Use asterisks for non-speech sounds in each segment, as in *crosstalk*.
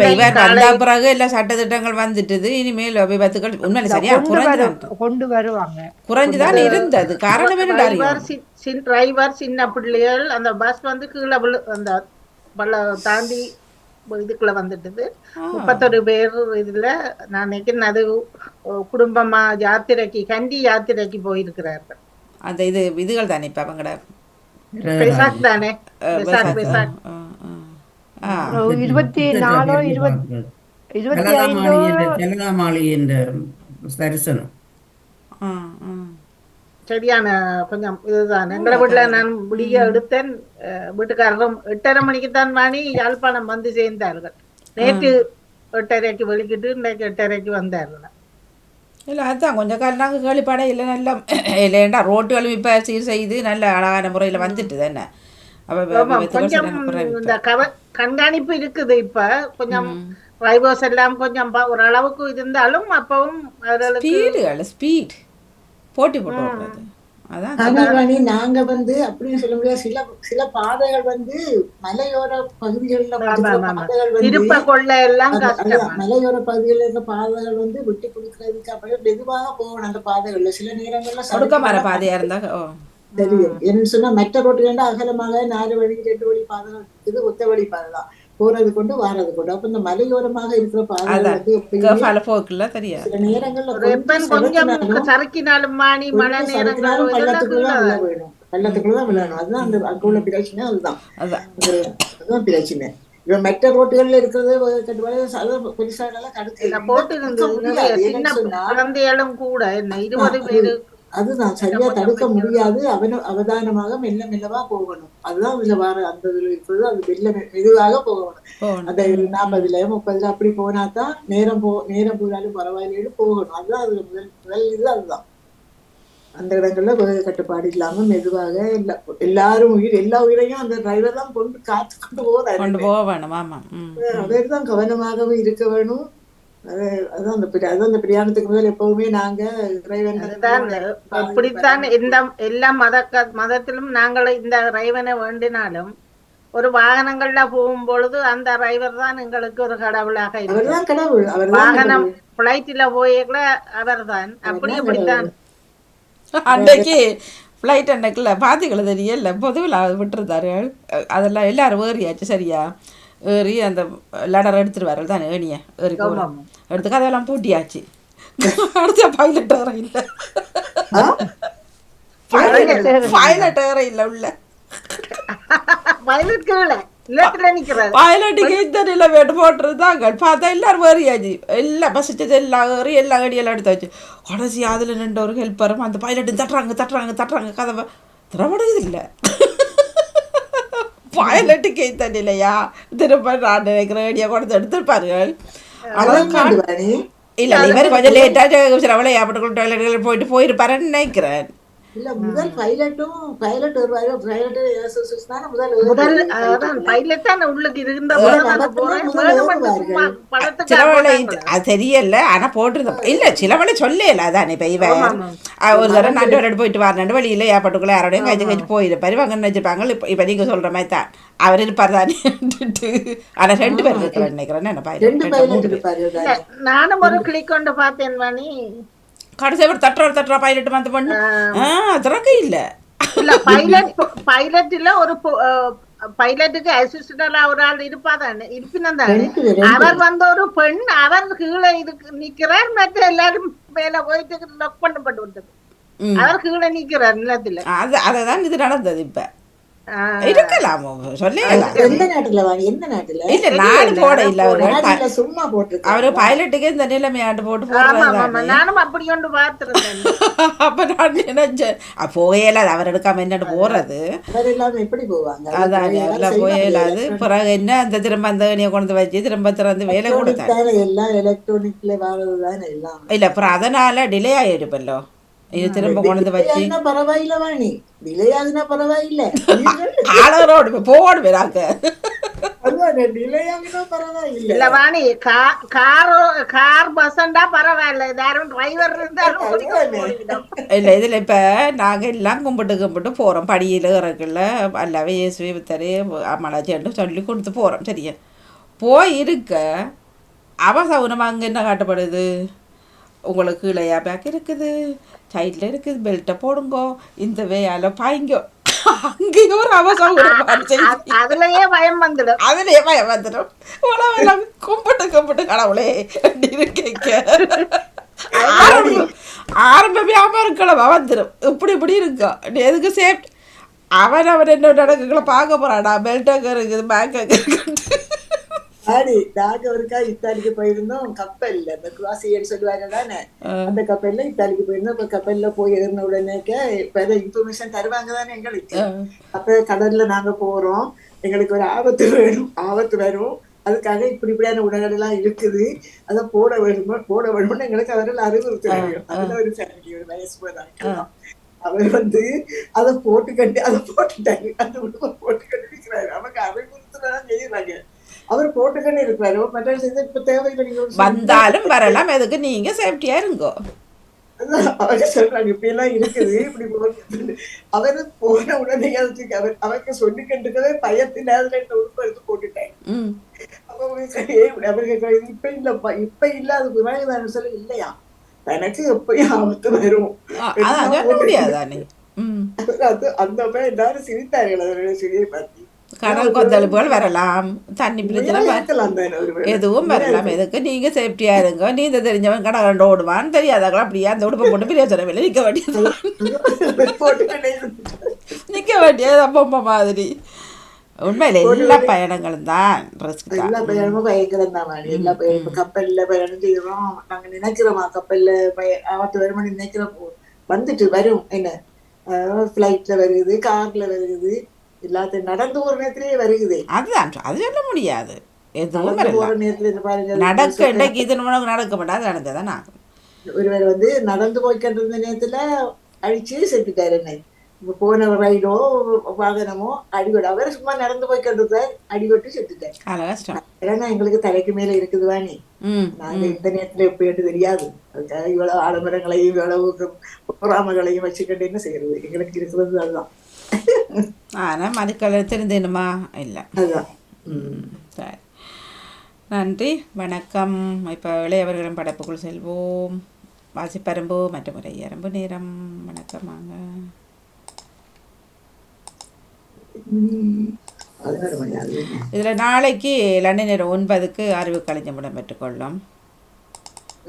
இப்ப இவர் வந்த பிறகு எல்லாம் சட்டத்திட்டங்கள் வந்துட்டுது இனிமேல் விபத்துகள் உண்மையில சரியா? குறைஞ்சுதான் கொண்டு வருவாங்க. குறைஞ்சுதான் இருந்தது. காரணம் என்ன டிரைவர் சின்ன பிள்ளைகள் அந்த பஸ் வந்து கீழே விழு அந்த தாண்டி இதுக்குள்ள வந்துட்டது. முப்பத்தொரு பேர் இதுல நான் நினைக்கிறேன் அது குடும்பமா யாத்திரைக்கு கண்டி யாத்திரைக்கு போயிருக்கிறார்கள். அந்த இது இதுகள் தானே இப்ப அவங்கட பெசாக் தானே? பெசாக் பெசாக். இருபத்தி நாலோ இருபத்தி இருபத்தி ஐந்தோ ஜனகாமாளி என்ற தரிசனம். சரியான கொஞ்சம் இதுதான். எங்களை வீட்டுல நான் விடிய எடுத்தேன். வீட்டுக்காரரும் எட்டரை மணிக்கு தான் வாணி யாழ்ப்பாணம் வந்து சேர்ந்தார்கள். நேற்று எட்டரைக்கு வெளிக்கிட்டு இன்றைக்கு எட்டரைக்கு வந்தார்கள். இல்லை அதுதான் கொஞ்சம் காலம் நாங்கள் கேள்விப்பட இல்லை. நல்லா இல்லைண்டா ரோட்டுகளும் இப்போ சீர் செய்து நல்ல அழகான முறையில் வந்துட்டு தானே கொஞ்சம் இந்த கவ கண்காணிப்பு இருக்குது இப்ப. கொஞ்சம் டிரைவர்ஸ் எல்லாம் கொஞ்சம் ப- ஓரளவுக்கு இருந்தாலும் அப்பவும் ஸ்பீட் போட்டி போட்டு அதான் நாங்க வந்து அப்படின்னு சொல்ல முடியாது. சில சில பாதைகள் வந்து மலையோர பகுதிகளில் மலையோர பகுதிகளில் இருக்க பாதைகள் வந்து விட்டு கொடுக்கறதுக்கு அப்படியே மெதுவாக போகணும் அந்த பாதைகள்ல. சில நேரங்கள்ல ஒடுக்க மர தெரியும். என்ன சொன்னா மற்ற ரோட்டுல அகலமாக நாலு வழி ரெண்டு வழி பாதை இருக்குது. ஒத்த வழி பாதை தான் போறது கொண்டு வாரது கொண்டு. அப்ப இந்த மலையோரமாக இருக்கிற தெரியாது. சில நேரங்கள்ல சறுக்கினாலும் மாணி மழை கொஞ்சம் நேரங்கள் சறுக்கினாலும் பள்ளத்துக்குள்ள தான் இதெல்லாம் விழ வேணும் பள்ளத்துக்குள்ள தான் விழணும் அதுதான் அந்த அங்க உள்ள பிரச்சனை அதுதான். அதுதான் பிரச்சனை. இப்ப மற்ற ரோட்டுகள்ல இருக்கிறது பெருசா கூட என்ன இருபது பேரு அதுதான். சரியா தடுக்க முடியாது. அவன அவதானமாக மெல்ல மெல்லவா போகணும். அதுதான் இதுல வர அந்த இதுல இருக்கிறது அது மெல்ல மெதுவாக போகணும். அந்த நாற்பதுல முப்பதுல அப்படி போனா தான் நேரம் போ நேரம் போனாலும் பரவாயில்லைன்னு போகணும். அதுதான் அதுல முதல் முதல் இது அதுதான். அந்த இடங்கள்ல வேக கட்டுப்பாடு இல்லாம மெதுவாக எல்லா எல்லாரும் உயிர் எல்லா உயிரையும் அந்த டிரைவர் தான் கொண்டு காத்து கொண்டு போறாரு. கொண்டு போக வேணும். ஆமாம் ம் அவர் தான் கவனமாகவும் இருக்க வேணும். இப்படித்தான் எந்த எல்லா மத மதத்திலும் நாங்கள் இந்த இறைவனை வேண்டினாலும் ஒரு வாகனங்கள்ல போகும் பொழுது அந்த டிரைவர் தான் எங்களுக்கு ஒரு கடவுளாக இருக்கு. வாகனம் பிளைட்ல போயேக்கல அவர்தான். அப்படி இப்படித்தான். அன்றைக்கு ஃப்ளைட் அன்னைக்குள்ள பார்த்தீங்களா தெரியல பொதுவில் விட்டுருந்தாரு. அதெல்லாம் எல்லாரும் ஏறியாச்சு சரியா? ஏறி அந்த லடர் எடுத்துருவாரு தான் ஏணிய. ஏறி போகிறோம் எடுத்து கதையெல்லாம் பூட்டியாச்சு. அடுத்த பைலட் வேற இல்லை. பைலட் வேற இல்லை. உள்ள. பைலட்டுக்கு இந்த நிலைமைட்டு போட்டுருந்தாங்க பார்த்தா எல்லாரும் ஏறியாச்சு. எல்லாம் பசிச்சது எல்லாம் ஏறி எல்லாம் அடியெல்லாம் எடுத்து வச்சு. கடைசி அதில் நின்ற ஒரு ஹெல்ப்பரும் அந்த பைலட்டு தட்டுறாங்க தட்டுறாங்க தட்டுறாங்க கதவை. திறமடையுது இல்லை. பைலட்டுக்கு இந்த நிலையா திரும்ப நான் நினைக்கிறேன் ஏடியா கொண்டு எடுத்துருப்பார்கள் வேண்டுவானே இல்லை இவர் கொஞ்சம் லேட்டாக சில விளையாட்டு டாய்லெட் போயிட்டு போயிருப்பாருன்னு நினைக்கிறேன் இல்ல முதல் பைலட்டும் பைலட் வருவாரு. பைலட் தானே முதல் முதல். அதான் பைலட் தான் உள்ளுக்கு இருந்த தெரியல. ஆனா போட்டிருந்த இல்ல சில வேளை சொல்லல அதான் இப்ப இவ ஒரு தடவை நண்டு விளையாட்டு போயிட்டு வரணும் வழியில ஏப்பாட்டுக்குள்ள யாரோடையும் கஞ்சி கஞ்சி போயிருப்பாரு வாங்கன்னு வச்சிருப்பாங்க இப்ப இப்ப நீங்க சொல்ற மாதிரி தான். அவர் இருப்பார் தானே ஆனா ரெண்டு பேர் இருக்கிற நினைக்கிறேன். என்ன தானே. நானும் ஒரு கிளிக் கொண்டு பார்த்தேன் மணி கடைசி ஒரு தட்டுற தட்டுற பைலட் வந்து பண்ணு. ஆ. திறக்க இல்ல. இல்ல பைலட் பைலட் இல்ல ஒரு பைலட்டுக்கு அசிஸ்டண்டா ஒரு ஆள் இருப்பாதானே இருப்பினம் தானே ரெண்டு ரெண்டு அவர் வந்து ஒரு பெண் அவர் கீழே இதுக்கு நிக்கிறார் மற்ற எல்லாரும் மேல போயிட்டு லொக் பண்ணப்பட்டு விட்டது. அவர் கீழே நிக்கிறார் நிலத்துல. அது அததான் இது நடந்தது இப்ப. இருக்கலாம். சொல்லலாம் எந்த நாட்டுல வாங்கி எந்த நாட்டுல? இல்ல நானும் போட இல்ல. அவரு சும்மா போட்டிருக்காரு. அவரு பைலட்டுக்கு இந்த நிலைமையாண்டு போட்டு ஆமா நானும் அப்படி கொண்டு பார்த்திருந்தேன். *laughs* அப்ப நான் நினைச்சேன் போகல அவர் எடுக்காம என்னட்டு போறது. எப்படி போவாங்க? அதான் அதெல்லாம் போயலாது பிறகு என்ன அந்த திரும்ப அந்த கொண்டு வந்து வச்சு திரும்ப திறந்து வேலை கொடுத்தாங்க தானே எல்லாம் எலக்ட்ரானிக்ல வர்றது தானே எல்லாம். இல்ல அப்புறம் அதனால டிலே ஆயிருப்பல்லோ இது திரும்ப கொண்டு வந்து வச்சு பரவாயில்ல வாணி விலையாகுனா பரவாயில்ல ஆளரோடு போடு நாக்க அதுதான் விலையாகுனா பரவாயில்ல இல்ல வாணி கா- காரோ கார் பஸ்ஸண்டா பரவாயில்ல யாரும் டிரைவர் இருந்தாலும் ஓடிக்கொண்டு போய்விடும். இல்ல இதுல இப்ப நாங்க எல்லாம் கும்பிட்டு கும்பிட்டு போறோம் படியில இறக்குல அல்லவே இயேசுவே வித்தரே அம்மளாச்சின்னு சொல்லி கொடுத்து போறோம் சரியா போய் இருக்க அவசகுணமாக அங்கே என்ன காட்டப்படுது உங்களுக்கு கீழையா பேக் இருக்குது சைடில் இருக்குது பெல்ட்டை போடுங்கோ இந்த வேயால பாய்ங்கோ. அங்கேயும் ஒரு அவசகுணமான செய்தி அ- அதுலயே பயம் வந்துடும். அதுலயே பயம் வந்துடும். உலகம் கும்பிட்டு கும்பிட்டு கடவுளே அப்படின்னு கேட்க ஆரம்பம் ஆரம்பமே அமருக்கிழமை வந்துடும். இப்படி இப்படி இருக்கும் நீ எதுக்கு சேஃப்ட் அவன் அவன் என்ன நடக்குகளை பார்க்க போறாடா பெல்ட் அங்கே இருக்குது பேக் அங்கே இருக்குது. ஆடி நாங்க ஒருக்கா இத்தாலிக்கு போயிருந்தோம். கப்பல்ல. இந்த குவாசியன்னு சொல்லுவாங்க தானே? அந்த கப்பல்ல இத்தாலிக்கு போயிருந்தோம். இப்ப கப்பல்ல போய் ஏறின உடனேக்க இப்ப இன்ஃபர்மேஷன் தருவாங்க தானே எங்களுக்கு. அப்ப கடல்ல நாங்க போறோம். எங்களுக்கு ஒரு ஆபத்து வேணும். ஆபத்து வரும். அதுக்காக இப்படி இப்படியான உடல்கள் எல்லாம் இருக்குது. அதை போட வேணுமோ போட வேணும்னு எங்களுக்கு அவர்கள் அறிவுறுத்துறாங்க அதுல ஒரு ஃபேமிலி ஒரு வயசு போறாங்க அவர் வந்து அதை போட்டு கட்டி அதை போட்டுட்டாங்க அந்த உடம்பை போட்டு கட்டி இருக்கிறாரு. அவங்க அறிவுறுத்துறதான் செய்யறாங்க. அவர் போட்டுக்கன்னு இருக்கிறாரு மற்ற செய்து இப்ப தேவையில்லை வந்தாலும் வரலாம். எதுக்கு? நீங்க சேஃப்டியா இருங்கோ. சொல்றாங்க இப்படி எல்லாம் இருக்குது. இப்படி. அவரு போன உடனே அதுக்கு அவர் அவருக்கு சொல்லி கண்டுக்கவே பயத்தின் அதுல இந்த உறுப்பு எடுத்து போட்டுட்டேன். அப்ப அவருக்கு இப்ப இல்லப்பா இப்ப இல்ல அது பிறகு சொல்லி இல்லையா? எனக்கு எப்பயும் ஆபத்து வரும். அது அந்த பையன் எல்லாரும் சிரித்தார்கள் அதனுடைய சிறியை பார்த்து. கடல் கொந்தளிப்புகள் வரலாம். தண்ணி பிரச்சனை எதுவும் வரலாம். எதுக்கு? நீங்க சேஃப்டியா இருங்க. நீந்த தெரிஞ்சவன் கடகண்டு ஓடுவான். தெரியாதவங்க அப்படியே அந்த உடுப்பை போட்டு பிரயோஜனம் இல்லை நிக்க வேண்டியது. நிக்க வேண்டியது பொம்மை மாதிரி. உண்மையில எல்லா பயணங்களும் தான் ரிஸ்க் எல்லா பயணமும் பயங்கரம் தான். எல்லா பயணம் இப்ப கப்பல்ல பயணம் செய்யறோம் நாங்க நினைக்கிறோமா கப்பல்ல பய ஆபத்து வருமானு நினைக்கிறோம் வந்துட்டு வரும். என்ன? பிளைட்ல வருகுது கார்ல வருகுது எல்லாத்தையும் நடந்து போற நேரத்திலேயே வருகுது. அதுதான் அது சொல்ல முடியாது. நடந்து வரலாம் நேரத்துல பாருங்க நடக்க இன்றைக்கு நடக்க மாட்டாது நடந்ததான் ஆகும். ஒருவர் வந்து நடந்து போய்கிட்டு இருந்த நேரத்துல அடிச்சு செத்துட்டாரு என்னை. போன ரைடோ வாகனமோ அடிபட்டு அவர் சும்மா நடந்து போய்கிட்டு இருந்தார் அடிபட்டு செத்துட்டார். ஏன்னா எங்களுக்கு தலைக்கு மேல இருக்குது வாணி. நாங்க இந்த நேரத்துல எப்படின்னு தெரியாது. அதுக்காக இவ்வளவு ஆடம்பரங்களையும் இவ்வளவு பொறாமங்களையும் வச்சுக்கிட்டு என்ன செய்யறது? எங்களுக்கு இருக்கிறது அதுதான். ஆனால் மதுக்களை தெரிந்துணுமா இல்லை. சரி. நன்றி வணக்கம். இப்போ இளையவர்களின் படைப்புக்குள் செல்வோம். வாசிப்பரம்பு மற்றும் முறை எறும்பு நேரம். வணக்கம் வாங்க. இதில் நாளைக்கு லண்டன் நேரம் ஒன்பதுக்கு அறிவு கலைஞமிடம் பெற்றுக்கொள்ளும்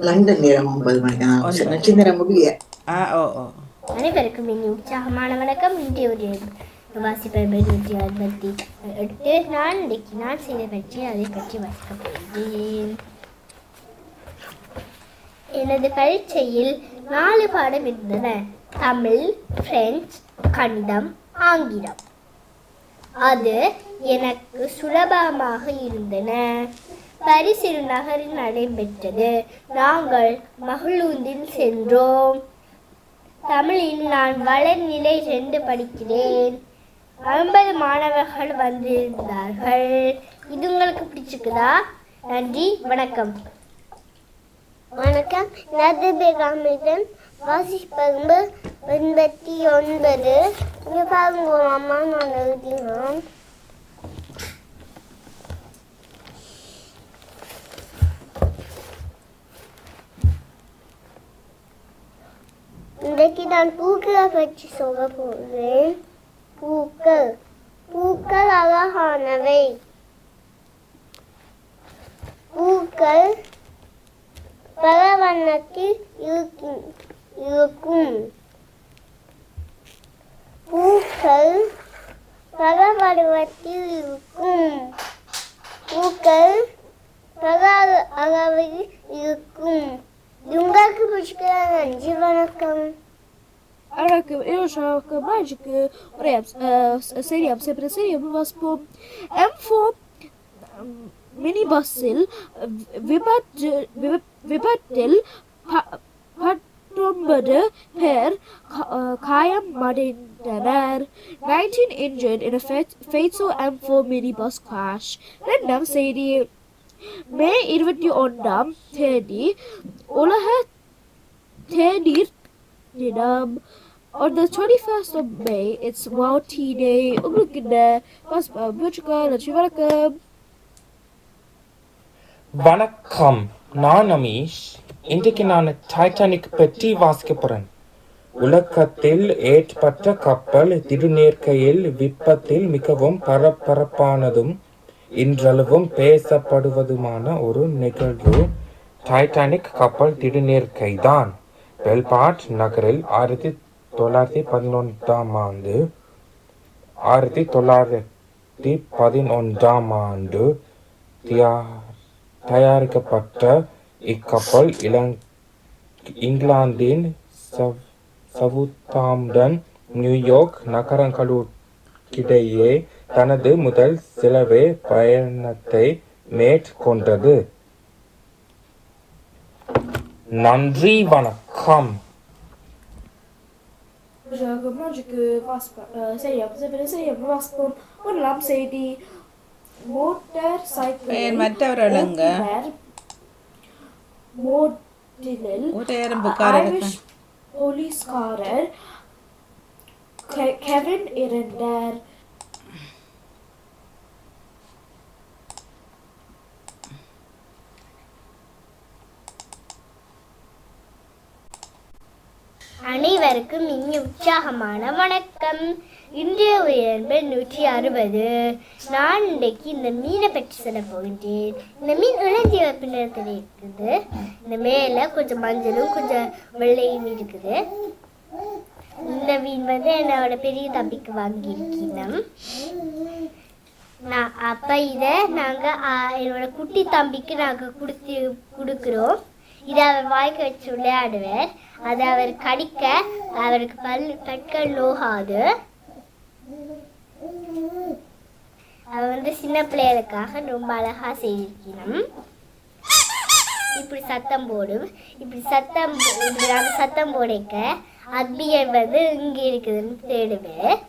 லண்டன் நேரம் ஒன்பது மணிக்கு. ஆ ஓ ஓ. அனைவருக்கும் இனி உற்சாகமான வணக்கம். இன்றைய ஒரு வாசிப்பை நூற்றி அறுபத்தி எட்டு நான் இன்றைக்கு நான் செய்த பற்றி அதை பற்றி வாசிக்கப் போகிறேன். எனது பரீட்சையில் நாலு பாடம் இருந்தன. தமிழ் பிரெஞ்சு கணிதம் ஆங்கிலம். அது எனக்கு சுலபமாக இருந்தன. பரிசிறு நகரில் நடைபெற்றது. நாங்கள் மகளூந்தில் சென்றோம். தமிழில் நான் வளர்நிலை சென்று படிக்கிறேன். ஐம்பது மாணவர்கள் வந்திருந்தார்கள். இது உங்களுக்கு பிடிச்சிருக்குதா? நன்றி வணக்கம். வணக்கம். நது பேகாமிடம் வாசிப்பகும்பு எண்பத்தி ஒன்பது. இங்கே பாருங்க அம்மா நான் எழுதினோம் இன்றைக்கு நான் பூக்களை பற்றி சொல்ல போகிறேன் பூக்கள் பூக்கள் அழகானவை பூக்கள் பல வண்ணத்தில் இருக்கும் இருக்கும் பூக்கள் பல வடிவத்தில் இருக்கும் பூக்கள் பல அளவில் இருக்கும் உங்களுக்கு பிடிச்சிக்கிற நன்றி வணக்கம் Раки, рюшок, бачки, репс, сереб, сепресереб, вас по М4 மினிபஸ்ஸில் விபத்தில் பத்தொன்பது பேர் காயமடைந்தனர் nineteen injured in ஃபேட்ஸோ M four mini bus crash ரெண்டாம் செய்தி மே இருபத்தி ஒன்றாம் தேதி உலக தேநீர் தினம் On the 21st of May, it's World Tea Day. வணக்கம். நான் அமீஷ். இன்றைக்கு நான் டைட்டானிக் பற்றி வாசிக்க போகிறேன் உலகத்தில் ஏற்பட்ட கப்பல் திருநேர்க்கையில் விப்பத்தில் மிகவும் பரபரப்பானதும் இன்றளவும் பேசப்படுவதுமான ஒரு நிகழ்வு. டைட்டானிக் கப்பல் திருநேர்க்கை தான் பெல்பாட் நகரில் ஆயிரத்தி தொள்ளாயிரத்தி பதினொன்றாம் ஆண்டு ஆயிரத்தி தொள்ளாயிரத்தி பதினொன்றாம் ஆண்டு தயாரிக்கப்பட்ட இக்கப்பல் இலங் இங்கிலாந்தின் சவ்- சவுத்தாம்டன் நியூயார்க் நகரங்களுக்கிடையே தனது முதல் சிலவே பயணத்தை மேற்கொண்டது. நன்றி வணக்கம். Magiக்கு செய்யும் செய்யும் வாசிப்போம் முதலாம் செய்தி மோட்டார் சைக்கிள் ஏன் மற்றவர்கள் எங்க? மோட்டிலில் போலீஸ்காரர் கெவின் இறந்தார் அனைவருக்கும் இனி உற்சாகமான வணக்கம். இன்றைய உயர்வு நூற்றி அறுபது. நான் இன்றைக்கு இந்த மீனை பற்றி சொல்ல போகின்றேன். இந்த மீன் இளஞ்சிவப்பு நிறத்தில் இருக்குது. இந்த மேலே கொஞ்சம் மஞ்சளும் கொஞ்சம் வெள்ளையும் இருக்குது. இந்த மீன் வந்து என்னோட பெரிய தம்பிக்கு வாங்கியிருக்கணும் நான் அப்போ இதை நாங்கள் என்னோட குட்டி தம்பிக்கு நாங்கள் கொடுத்து கொடுக்குறோம். இதை அவர் வாய்க்கு வச்சு விளையாடுவார். அதை அவர் கடிக்க அவருக்கு பல் பற்கள் நோகாது. அவர் வந்து சின்ன பிள்ளைகளுக்காக ரொம்ப அழகா செய்திருக்கணும். இப்படி சத்தம் போடும். இப்படி சத்தம் இப்படி நாங்கள் சத்தம் போடைக்க அத்பியர் வந்து இங்கே இருக்குதுன்னு தேடுவேன்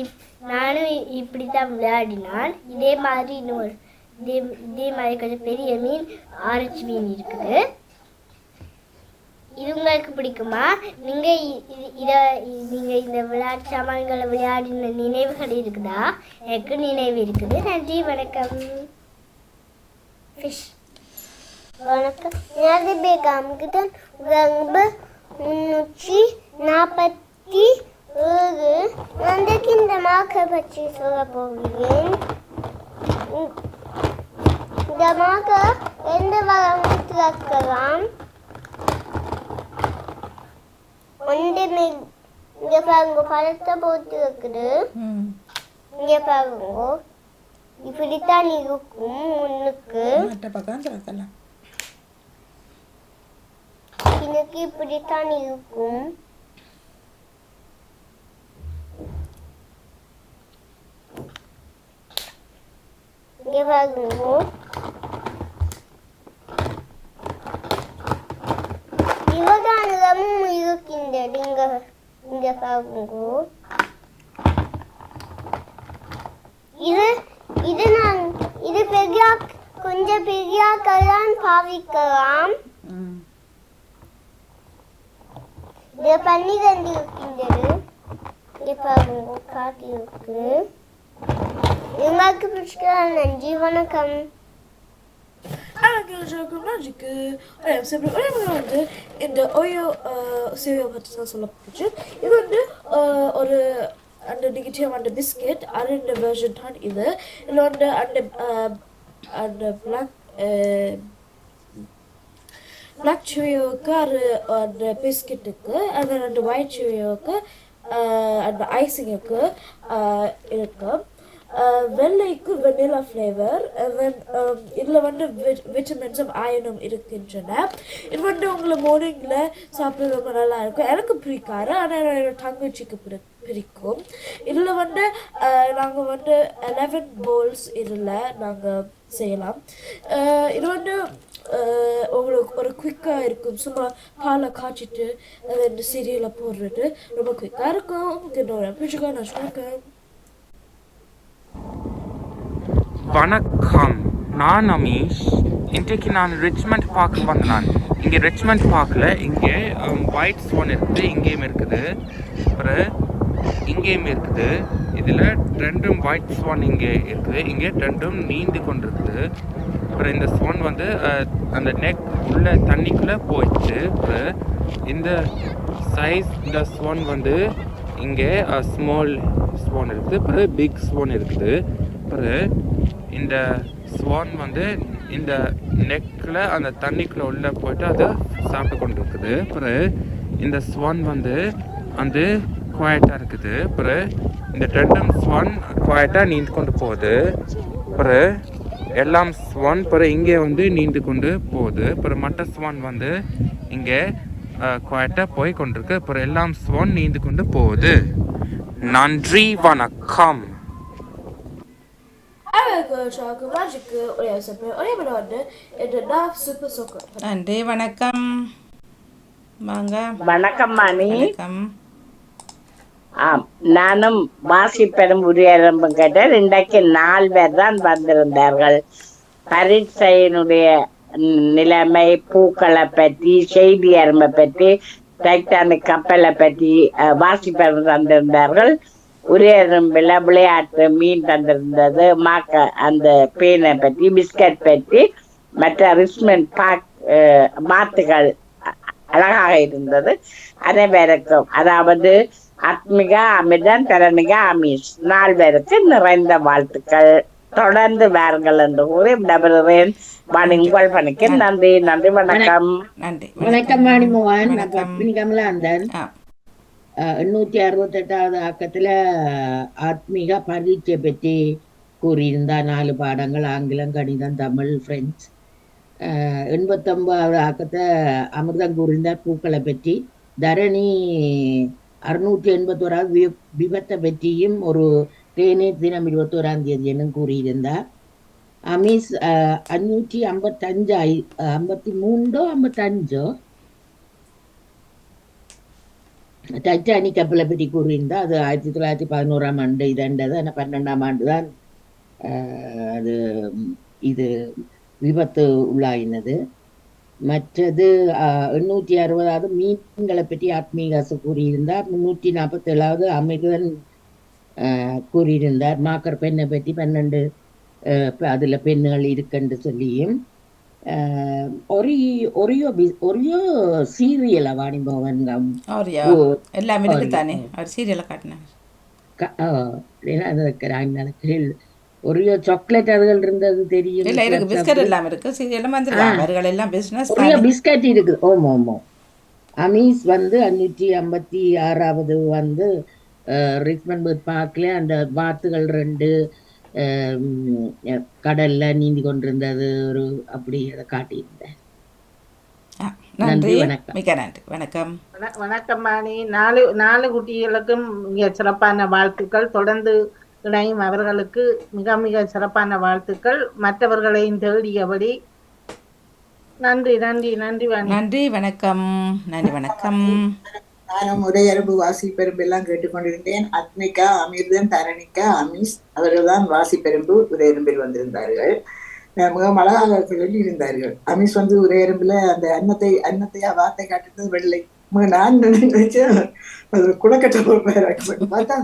இப் நானும் இப்படி தான் விளையாடினான். இதே மாதிரி இன்னொரு இதே இதே மாதிரி கொஞ்சம் பெரிய மீன் ஆரஞ்சு மீன் இருக்குது. இது உங்களுக்கு பிடிக்குமா? நீங்கள் இதை நீங்கள் இந்த விளையாட்டு சாமான்களை விளையாடின நினைவுகள் இருக்குதா? எனக்கு நினைவு இருக்குது. நன்றி வணக்கம். ஃபிஷ் வணக்கம். எனது பேகாமுக்கு ரொம்ப முன்னூற்றி நாற்பத்தி ஏழு. அன்றைக்கு இந்த மாக்கை பற்றி சொல்ல போகிறேன். மாக்கை எந்த வளமும் திறக்கலாம் ஒன்றுமே இங்க பாருங்க பழத்தை போட்டு இருக்குது இங்க பாருங்க. இப்படித்தான் இருக்கும் முன்னுக்கு. எனக்கு இப்படித்தான் இருக்கும். இங்க பாருங்க. இங்க இங்க பாருங்க இது இது நான் இது பெரிய கொஞ்சம் பெரியாக்கெல்லாம் பாவிக்கலாம். இது பன்னிரண்டு இருக்கின்றது. இங்க பாருங்க காட்டி இருக்கு உங்களுக்கு பிடிச்சிக்கலாம் நன்றி வணக்கம். மேஜிக்கு வந்து இந்த ஓயோ சேவையை பற்றி தான் சொல்ல போச்சு இது வந்து அஹ், ஒரு அந்த நெகட்டிவ் அந்த பிஸ்கெட் அந்த வெர்ஷன் தான் இது இதில் வந்து அந்த அஹ், அந்த பிளாக் பிளாக் சுவையோவுக்கு அது அந்த பிஸ்கெட்டுக்கு அந்த ரெண்டு ஒயிட் சுவையோவுக்கு அந்த ஐசிங்குக்கு இருக்கும் அஹ், வெள்ளைக்கு வெண்ணிலா ஃப்ளேவர் இதில் வந்து விட்டமின்ஸும் அயனும் இருக்கின்றன. இது வந்து உங்களை மார்னிங்கில் சாப்பிட்றது ரொம்ப நல்லா இருக்கும். எனக்கு பிடிக்காது ஆனால் என்னோட தங்கச்சிக்கு பிடி பிடிக்கும். இதில் வந்து uh, நாங்கள் வந்து லெவன் போல்ஸ் இதில் நாங்கள் செய்யலாம். Uh, இது வந்து uh, உங்களுக்கு ஒரு குயிக்காக இருக்கும். சும்மா பாலை காய்ச்சிட்டு அதை இந்த சீரியலில் போடுறது ரொம்ப குயிக்காக இருக்கும். இன்னொரு பிடிச்சிக்கோ நான் சொல்லிருக்கேன் வணக்கம். நான் அமீஷ். இன்றைக்கு நான் ரிச்மெண்ட் பார்க் வந்தேன். இங்கே ரிச்மெண்ட் பார்க்கில். இங்கே ஒயிட் ஸ்டோன் இருக்குது இங்கேயும் இருக்குது. அப்புறம் இங்கேயும் இருக்குது. இதில் ரெண்டும் ஒயிட் ஸ்வான் இங்கே இருக்குது. இங்கே ரெண்டும் நீந்து கொண்டிருக்குது. அப்புறம் இந்த ஸ்வான் வந்து அந்த நெக் உள்ள தண்ணிக்குள்ளே போயிடுச்சு. அப்புறம் இந்த சைஸ் இந்த ஸ்வான் வந்து இங்கே ஸ்மால் ஸ்வான் இருக்குது அப்புறம் பிக் ஸ்வான் இருக்குது. அப்புறம் இந்த ஸ்வான் வந்து இந்த நெக்கில் அந்த தண்ணிக்குள்ளே உள்ளே போயிட்டு அதை சாப்பிட்டு கொண்டு இருக்குது அப்புறம் இந்த ஸ்வான் வந்து அந்த குவாய்ட்டாக இருக்குது. அப்புறம் இந்த ரெண்டும் ஸ்வான் குவாய்ட்டாக நீந்து கொண்டு போகுது. அப்புறம் எல்லாம் ஸ்வான் அப்புறம் இங்கே வந்து நீந்து கொண்டு போகுது. அப்புறம் மற்ற ஸ்வான் வந்து இங்கே குவாய்ட்டாக போய் கொண்டிருக்கு. அப்புறம் எல்லாம் ஸ்வான் நீந்து கொண்டு போகுது. நன்றி வணக்கம். Socker. நன்றி வணக்கம். வாங்க. வணக்கம் மாணி வணக்கம். ஆம் நானும் வாசிப்பெரும் உரியரம்பு கேட்டேன் இன்றைக்கு நாலு பேர் தான் வந்திருந்தார்கள். பரீட்சையினுடைய நிலைமை பூக்களை பற்றி செய்தி அருமை பற்றி டைட்டானிக் கப்பலை பற்றி அஹ், வாசிப்பெரும் தந்திருந்தார்கள். உரியரம்பில் விளையாட்டு மீன் தந்திருந்தது. மாக்க அந்த பேனை பற்றி பிஸ்கட் பற்றி மற்ற ரிச்மெண்ட் பாக் மாத்துகள் அழகாக இருந்தது. அனைவருக்கும் அதாவது ஆத்மிகா அமிர்தன் தரணிகா அமீஷ் நால்வருக்கு நிறைந்த வாழ்த்துக்கள். தொடர்ந்து வாருங்கள் என்று கூறி விடைபெறுகிறேன். வாணி உங்கள் பணிக்கு நன்றி நன்றி வணக்கம். நன்றி வணக்கம். பத்மினி கமலாந்தன். அஹ், எண்ணூத்தி அறுபத்தி எட்டாவது ஆக்கத்துல ஆத்மீக பரீட்சை பற்றி கூறியிருந்தா நாலு பாடங்கள் ஆங்கிலம் கணிதம் தமிழ் பிரெஞ்சு அஹ், ஆக்கத்தை அமிர்தம் கூறியிருந்தார் பூக்களை பற்றி தரணி அறுநூற்றி எண்பத்தோராவது வி விபத்தை பற்றியும் ஒரு தேநீர் தினம் இருபத்தோராம் தேதி கூறியிருந்தார். அமீஸ் அஞ்சூற்றி ஐம்பத்தஞ்சு ஐ- ஐம்பத்தி மூன்றோ ஐம்பத்தஞ்சோ டைட்டானிக் கப்பலை பற்றி கூறியிருந்தா அது ஆயிரத்தி தொள்ளாயிரத்தி பதினோராம் ஆண்டு இதண்டது ஆனால் பன்னெண்டாம் ஆண்டு தான் ஆஹ், அது இது விபத்து உள்ளாயினது. மற்றது ஆஹ், எண்ணூற்றி அறுபதாவது மீன்களை பற்றி ஆத்மீகாசு கூறியிருந்தார். முந்நூற்றி நாற்பத்தேழாவது அமிர்தன் ஆஹ், கூறியிருந்தார். மாக்கர் பெண்ணை பற்றி பன்னெண்டு ஆஹ், அதுல பெண்ணுகள் இருக்குன்னு சொல்லியும் ஒரியோ ஒரியோ சீரியல் வாணிபவன் அவரியா ஓ, எல்லாமே இருக்கு அவரியா. தானே அவர் சீரியலை காட்டினார். சாக்லேட் அதுகள் இருந்தது தெரியும். இல்ல இருக்கு. பிஸ்கட் எல்லாம் இருக்கு. சீரியலும் வந்துருவாங்க அவர்கள் எல்லாம் பிசினஸ் ஒரே பிஸ்கட் இருக்குது ஓமா ஆமா அமீஸ் வந்து அஞ்சூற்றி ஐம்பத்தி ஆறாவது வந்து ரிச்மண்ட் பார்க்கல அந்த வாத்துகள் ரெண்டு கடல்ல நீந்தி கொண்டிருந்தது ஒரு அப்படி அதை காட்டியிருந்தேன். நன்றி. மிக்க நன்றி. வணக்கம். வண- வணக்கம் மாணி நாலு நாலு குட்டிகளுக்கும் மிக சிறப்பான வாழ்த்துக்கள். தொடர்ந்து இணையும் அவர்களுக்கு மிக மிக சிறப்பான வாழ்த்துக்கள். மற்றவர்களையும் தேடியபடி நன்றி நன்றி நன்றி நன்றி வணக்கம். நன்றி வணக்கம். நானும் உரையரபு வாசி பெரும்பு எல்லாம் கேட்டுக்கொண்டிருந்தேன். அத்மிகா அமிர்தன் தரணிகா அமீஸ் அவர்கள் தான் வாசி பெரும்பு உரையரம்பில் வந்திருந்தார்கள். மிகவும் அழகாக சொல்லி இருந்தார்கள். அமீஸ் வந்து உரையரம்புல அந்த அன்னத்தை அன்னத்தை வார்த்தை காட்டுறது வெள்ளை மிக நான் நினைச்சேன். அது குளக்கட்ட போறாங்க பார்த்தா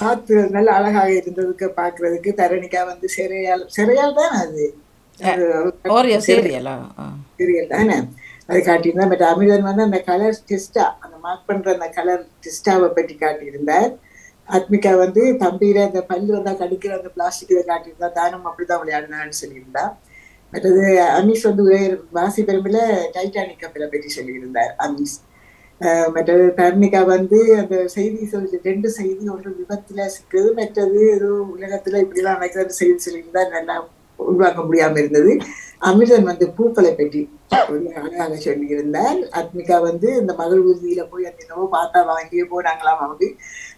பார்த்து நல்ல அழகாக இருந்ததுக்கு பாக்குறதுக்கு தரணிகா வந்து சிறையால் சிறையால் தான் அது? சீரியல் தானே? அது காட்டியிருந்தார் பட் அமிர்தன் வந்து அந்த கலர் டெஸ்டா அந்த மார்க் பண்ற அந்த கலர் டெஸ்டாவை பற்றி காட்டியிருந்தார். ஆத்மிகா வந்து தம்பியில அந்த பல்லு வந்தா கடிக்கிற அந்த பிளாஸ்டிக் இதை காட்டியிருந்தா தானும் அப்படிதான் விளையாடினான்னு சொல்லியிருந்தா. மற்றது அமீஷ் வந்து உயர் வாசி பெருமையில டைட்டானிக் கப்பலை பற்றி சொல்லியிருந்தார் அமீஷ். மற்றது தர்ணிகா வந்து அந்த செய்தி சொல்லி ரெண்டு செய்தி ஒன்று விபத்துல சிக்குது மற்றது ஏதோ உலகத்துல இப்படிலாம் நடக்கிற செய்தி சொல்லியிருந்தா நல்லா உருவாக்க முடியாம இருந்தது. அமிர்தன் வந்து பூக்களை பற்றி அழகாக சொல்லியிருந்தார். அத்மிகா வந்து இந்த மகள் ஊர்தியில போய் அந்த என்னவோ பார்த்தா வாங்கியே போனாங்களாம் அவங்க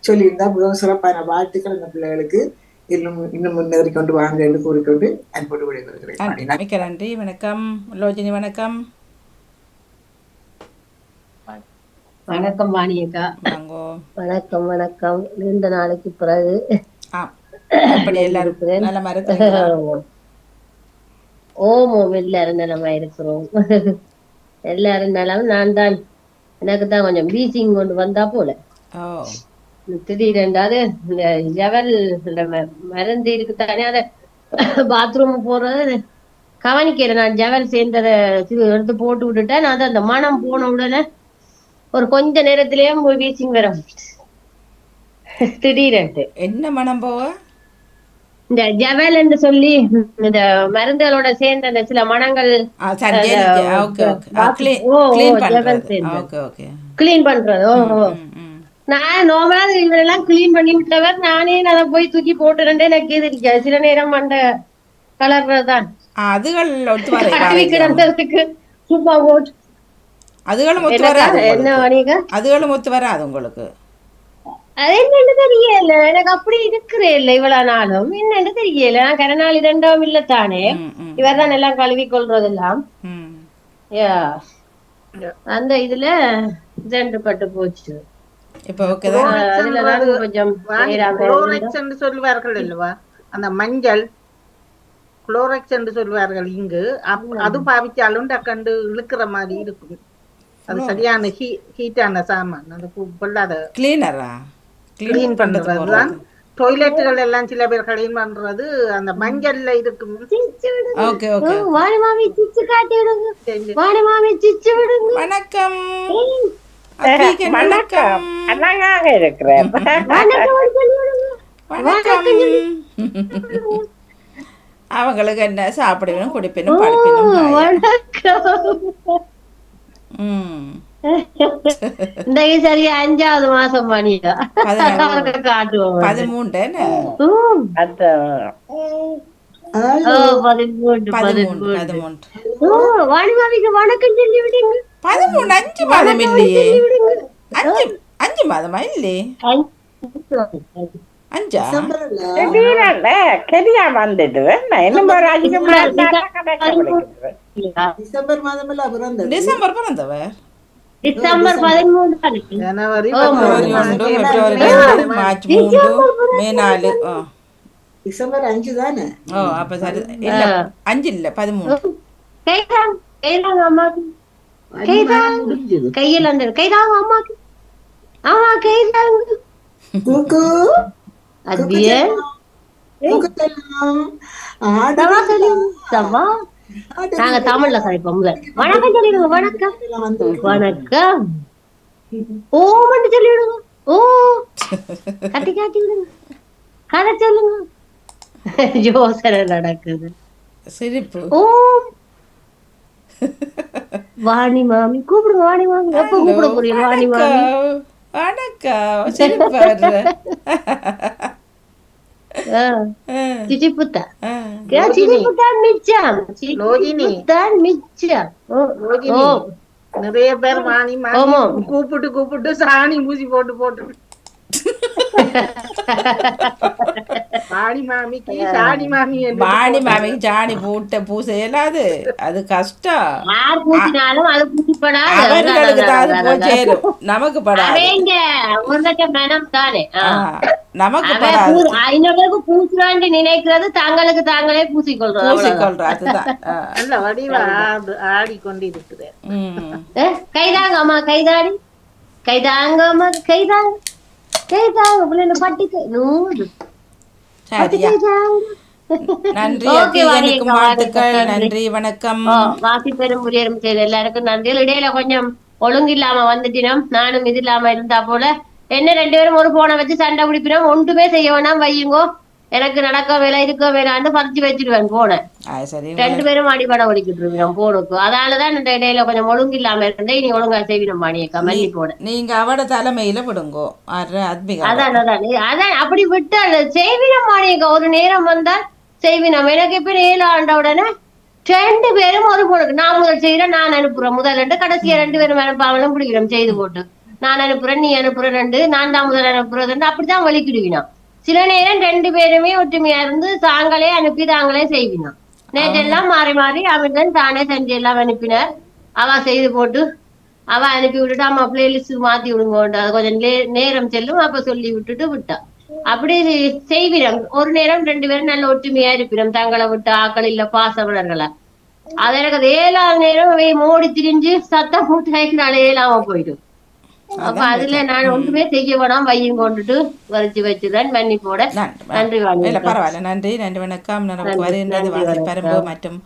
சொல்லியிருந்தா. மிகவும் சிறப்பான வாழ்த்துக்கள் அந்த பிள்ளைகளுக்கு. இன்னும் இன்னும் முன்னேறி கொண்டு வாங்க என்று கூறிக்கொண்டு அன்போடு விடைபெறுகிறேன். மிக்க நன்றி. வணக்கம். லோஜினி வணக்கம். வணக்கம் வாணியக்கா. வாங்கோ. வணக்கம் வணக்கம். நீண்ட நாளைக்கு பிறகு ஆ எப்படி எல்லாரும் *laughs* ஓமோம் எல்லாரும் நலமா இருக்கிறோம் எல்லாரும் நலம் நான் தான். எனக்கு தான் கொஞ்சம் பீச்சிங் கொண்டு வந்தா போல. இந்த ம- மருந்து இருக்குதானே அதை பாத்ரூம் போறது. கவனிக்கல நான் ஜவல் சேர்ந்ததை எடுத்து போட்டு விட்டுட்டேன். அது அந்த மனம் போன உடனே ஒரு கொஞ்ச நேரத்திலேயே போய் வீசிங் வர திடீரென்று. என்ன மனம் போவ? இந்த ஜவல் என்று சொல்லி இந்த மருந்துகளோட சேர்ந்த அந்த சில மனங்கள் க்ளீன் பண்றது. நான் நார்மலா இவரெல்லாம் கிளீன் பண்ணி விட்டவர் நானே அதை போய் தூக்கி போட்டுறேன் எனக்கு இது சில நேரம் அந்த கலர்றதுதான் அதுகள் கிடந்ததுக்கு சும்மா போட்டு அதுகளும் ஒத்து? வராது அதுகளும் ஒத்து வராது உங்களுக்கு. அது என்னன்னு தெரியல. எனக்கு அப்படி இருக்கிறே இல்ல இவ்வளவு நாளும். என்னன்னு தெரியல. நான் கரநாள் இரண்டாம் இல்ல தானே. இவர் தான் எல்லாம் கழுவி கொள்றதெல்லாம். அந்த இதுல ரெண்டு பட்டு போச்சு. இப்போ கொஞ்சம் சொல்வார்கள் அல்லவா? அந்த மஞ்சள். குளோரெக்ஸ் என்று சொல்வார்கள் இங்கு அது பாவிச்சாலும் டக்கண்டு இழுக்கிற மாதிரி இருக்கும். அது சரியான ஹீ ஹீட்டான சாமான். பு- பொல்லாத கிளீனரா கிளீன் பண்றதுதான் டொய்லெட்டுகள் எல்லாம் சில பேர் கிளீன் பண்றது. அந்த மஞ்சள்ல இருக்கும் ஓகே ஓகே ஓ, வாணி மாமி சிச்சு காட்டி விடுங்க. வாணி மாமி சிச்சு விடுங்க. வணக்கம். வணக்கம். அழகாக இருக்கிறேன் வணக்கம் *laughs* அவங்களுக்கு என்ன? சாப்பிடணும் குடிப்பினும் படிப்பினும். வணக்கம். ம். இந்த சரியா அஞ்சாவது மாசம் பதினாறு. காட்டுவோம். பதிமூன்று என்ன? உம். அதான் ஓ, பதிமூன்று பதிமூன்று பதிமூன்று. பதிமூன்று. ஓ, வாணி மாமிக்கு வணக்கம் சொல்லி விடுங்க பதிமூணு அஞ்சு மாதம் இல்லையே. அஞ்சு அஞ்சு மாதமா இல்லையே? அஞ்சா? திடீரென கெரியா வந்துட்டு நான் இன்னும் ஒரு அதிகமா இருந்தா கணக்கு பிடிக்கிறது. டிசம்பர் மாதமெல்லாம் பிறந்தது. டிசம்பர் பிறந்தவர்? டிசம்பர் பதிமூணு தானே ஜனவரி பிப்ரவரி ஒன்று பிப்ரவரி ரெண்டு மார்ச் மூன்று மே நாலு ஓ டிசம்பர் அஞ்சு தானே ஓ அப்ப சரி இல்ல அஞ்சு இல்ல பதிமூணு கைதாங்க கைதாங்க அம்மாக்கு முடிஞ்சது கையில் அந்த கைதாங்க அம்மாக்கு ஆமா கைதாங்க குக்கு அத்தியே குக்கு செல்லம். ஆடு சவா சொல்லி சவா நாங்க தமிழ்ல கதைப்போம் முதல். வணக்கம் சொல்லிடுங்க வணக்கம். வணக்கம். ஓ மட்டும் சொல்லிவிடுங்க ஓ. கட்டி காட்டி விடுங்க. கதை சொல்லுங்க. யோசனை நடக்குது. சிரிப்பு. ஓ. வாணி மாமி. கூப்பிடுங்க வாணி மாமி. எப்ப கூப்பிட போறீங்க வாணி மாமி? வணக்கம். வணக்கம் சிரிப்பு வர்ற. ஆ, ஆ, சிச்சிப்புத்தா ஆ. சிச்சிப்புத்தான் மிச்சம் லோகினி. சிச்சிப்புத்தான் மிச்சம் ஓ, ரோகிணி, ஓ நிறைய பேர் மாணி மாணி ஆமா. கூப்பிட்டு கூப்பிட்டு சாணி மூசி போட்டு போட்டு மாணி மாமிக்கு சாணி மாமி மாணி மாமிக்கு ஜாணி பூட்ட பூசை இயலாது அது கஷ்டம். யார் பூசினாலும் அது பூசிப்படாது அவர்களுக்கு தான் போய் சேரும். நமக்கு படாது. நமக்கு படாது. பூசுறான்னு நினைக்கிறது தாங்களுக்கு தாங்களே பூசிக்கொள்றது. அவ்வளவுதான். பூசிக்கொள்ற அதுதான். நல்ல வடிவா ஆடு ஆடிக்கொண்டிருக்கிறேன் ம். ஏ, கைதாங்க அம்மா கைதாடி. கைதாங்க அம்மா கைதாங்க. கைதாங்க பிள்ளைங்க பட்டிக்கு நூறு. நன்றி அக்கா, வாழ்த்துக்கள். நன்றி. வணக்கம். வாசி பெரும் முறியரும் செய்த எல்லாருக்கும் நன்றி. இடையில கொஞ்சம் ஒழுங்கு இல்லாம வந்துட்டினோம். நானும் இது இல்லாம இருந்தா போல. என்ன ரெண்டு பேரும் ஒரு போனை வச்சு சண்டை பிடிப்பினோம். ஒன்றுமே செய்ய வேணாம். வையுங்கோ. எனக்கு நடக்க வேலை இருக்க வேணான்னு பறிச்சு வச்சிருவேன் போனை ரெண்டு பேரும் அடிபட ஒழிக்கிட்டு இருக்கோம் போனுக்கு அதனாலதான் இந்த இடையில கொஞ்சம் ஒழுங்கு இல்லாம இருந்தே நீ ஒழுங்கா செய்விடும் மாணியக்கா மல்லி போன நீங்க அவட தலைமையில விடுங்கோ அதான் அதான். அதான் அப்படி விட்டால் செய்வினம் மாணியக்கா ஒரு நேரம் வந்தால் செய்வினம். எனக்கு இப்ப ஏழு ஆண்ட உடனே ரெண்டு பேரும் ஒரு போனுக்கு நான் முதல் செய்யறேன் நான் அனுப்புறேன். முதல் ரெண்டு கடைசியா ரெண்டு பேரும் அனுப்பாமலும் பிடிக்கிறோம். செய்து போட்டு. நான் அனுப்புறேன் நீ அனுப்புற ரெண்டு நான் தான் முதல் அனுப்புறது ரெண்டு அப்படித்தான் வலிக்கிடுவினோம். சில நேரம் ரெண்டு பேருமே ஒற்றுமையா இருந்து தாங்களே அனுப்பி தாங்களே செய்வினோம் நேற்றெல்லாம் மாறி மாறி அவன் தானே செஞ்சு எல்லாம் அனுப்பினார். அவ செய்து போட்டு அவ அனுப்பி விட்டுட்டு அம்மா பிளேலிஸ்ட் மாத்தி விடுங்க கொஞ்சம் நேரம் செல்லும். அப்ப சொல்லி விட்டுட்டு விட்டா. அப்படி செய்வினம். ஒரு நேரம் ரெண்டு பேரும் நல்ல ஒற்றுமையா இருப்பினோம். தங்களை விட்டு ஆக்கள் இல்ல பாசவலர்களா அது எனக்கு ஏழாவது நேரம் மோடி திரிஞ்சு சத்தம் போட்டு ஏழாம போயிடும். அப்ப அதுல நான் ஒன்றுமே செய்ய வேணாம் வையும் கொண்டுட்டு வரைச்சு வச்சுதான் மன்னிப்போட நன்றி. பரவாயில்ல. நன்றி நன்றி வணக்கம். நமக்கு வருகின்றது வாசி பரம்பு மற்றும்